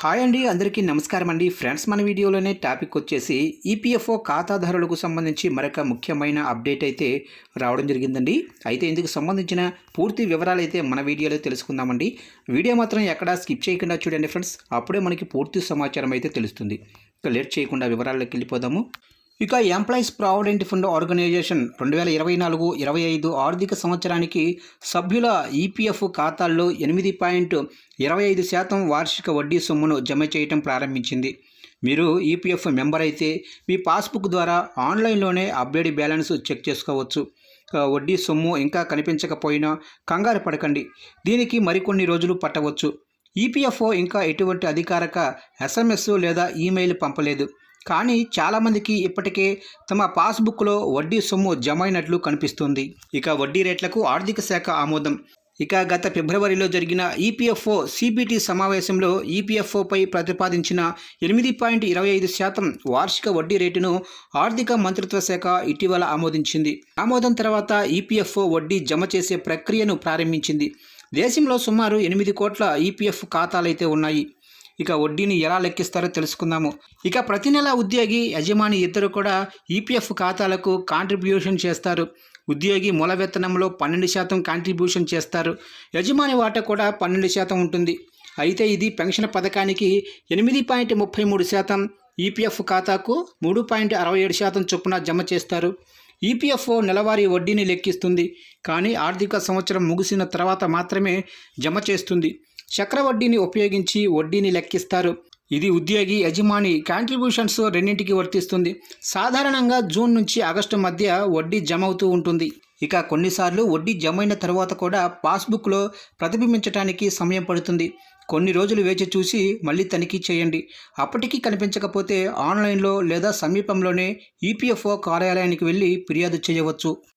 Hi అండి అందరికీ నమస్కారం అండి. ఫ్రెండ్స్ మన వీడియోలోనే టాపిక్ వచ్చేసి ఈపీఎఫ్ఓ ఖాతాదారులకు సంబంధించి మరొక ముఖ్యమైన అప్డేట్ అయితే రావడం జరిగిందండి. అయితే ఇందుకు సంబంధించిన పూర్తి వివరాలు అయితే మన వీడియోలో తెలుసుకుందామండి. వీడియో మాత్రం ఎక్కడా స్కిప్ చేయకుండా చూడండి ఫ్రెండ్స్. అప్పుడే మనకి పూర్తి సమాచారం అయితే తెలుస్తుంది. లేట్ చేయకుండా వివరాల్లోకి వెళ్ళిపోదాము. ఇక ఎంప్లాయీస్ ప్రావిడెంట్ ఫండ్ ఆర్గనైజేషన్ రెండు వేల ఇరవై నాలుగు ఇరవై ఐదు ఆర్థిక సంవత్సరానికి సభ్యుల ఈపీఎఫ్ ఖాతాల్లో ఎనిమిది పాయింట్ ఇరవై ఐదు శాతం వార్షిక వడ్డీ సొమ్మును జమ చేయటం ప్రారంభించింది. మీరు ఈపీఎఫ్ మెంబర్ అయితే మీ పాస్బుక్ ద్వారా ఆన్లైన్లోనే అప్డేట్ బ్యాలెన్స్ చెక్ చేసుకోవచ్చు. వడ్డీ సొమ్ము ఇంకా కనిపించకపోయినా కంగారు పడకండి. దీనికి మరికొన్ని రోజులు పట్టవచ్చు. ఈపీఎఫ్ఓ ఇంకా ఎటువంటి అధికారిక ఎస్ఎంఎస్ లేదా ఈమెయిల్ పంపలేదు. కానీ చాలామందికి ఇప్పటికే తమ పాస్బుక్లో వడ్డీ సొమ్ము జమ అయినట్లు కనిపిస్తుంది. ఇక వడ్డీ రేట్లకు ఆర్థిక శాఖ ఆమోదం. ఇక గత ఫిబ్రవరిలో జరిగిన ఈపీఎఫ్ఓ సిబిటి సమావేశంలో ఈపీఎఫ్ఓపై ప్రతిపాదించిన ఎనిమిది పాయింట్ ఇరవై ఐదు శాతం వార్షిక వడ్డీ రేటును ఆర్థిక మంత్రిత్వ శాఖ ఇటీవల ఆమోదించింది. ఆమోదం తర్వాత ఈపీఎఫ్ఓ వడ్డీ జమ చేసే ప్రక్రియను ప్రారంభించింది. దేశంలో సుమారు ఎనిమిది కోట్ల ఈపీఎఫ్ ఖాతాలైతే ఉన్నాయి. ఇక వడ్డీని ఎలా లెక్కిస్తారో తెలుసుకుందాము. ఇక ప్రతి నెల ఉద్యోగి యజమాని ఇద్దరు కూడా ఈపీఎఫ్ ఖాతాలకు కాంట్రిబ్యూషన్ చేస్తారు. ఉద్యోగి మూల వేతనంలో పన్నెండు శాతం కాంట్రిబ్యూషన్ చేస్తారు. యజమాని వాటా కూడా పన్నెండు శాతం ఉంటుంది. అయితే ఇది పెన్షన్ పథకానికి ఎనిమిది పాయింట్ ముప్పై మూడు శాతం ఈపీఎఫ్ ఖాతాకు మూడు పాయింట్ అరవై ఏడు శాతం చొప్పున జమ చేస్తారు. ఈపీఎఫ్ఓ నెలవారీ వడ్డీని లెక్కిస్తుంది. కానీ ఆర్థిక సంవత్సరం ముగిసిన తర్వాత మాత్రమే జమ చేస్తుంది. చక్రవడ్డీని ఉపయోగించి వడ్డీని లెక్కిస్తారు. ఇది ఉద్యోగి యజమాని కాంట్రిబ్యూషన్స్ రెండింటికి వర్తిస్తుంది. సాధారణంగా జూన్ నుంచి ఆగస్టు మధ్య వడ్డీ జమ అవుతూ ఉంటుంది. ఇక కొన్నిసార్లు వడ్డీ జమ అయిన తర్వాత కూడా పాస్బుక్లో ప్రతిబింబించడానికి సమయం పడుతుంది. కొన్ని రోజులు వేచి చూసి మళ్ళీ తనిఖీ చేయండి. అప్పటికీ కనిపించకపోతే ఆన్లైన్లో లేదా సమీపంలోనే ఈపీఎఫ్ఓ కార్యాలయానికి వెళ్ళి ఫిర్యాదు చేయవచ్చు.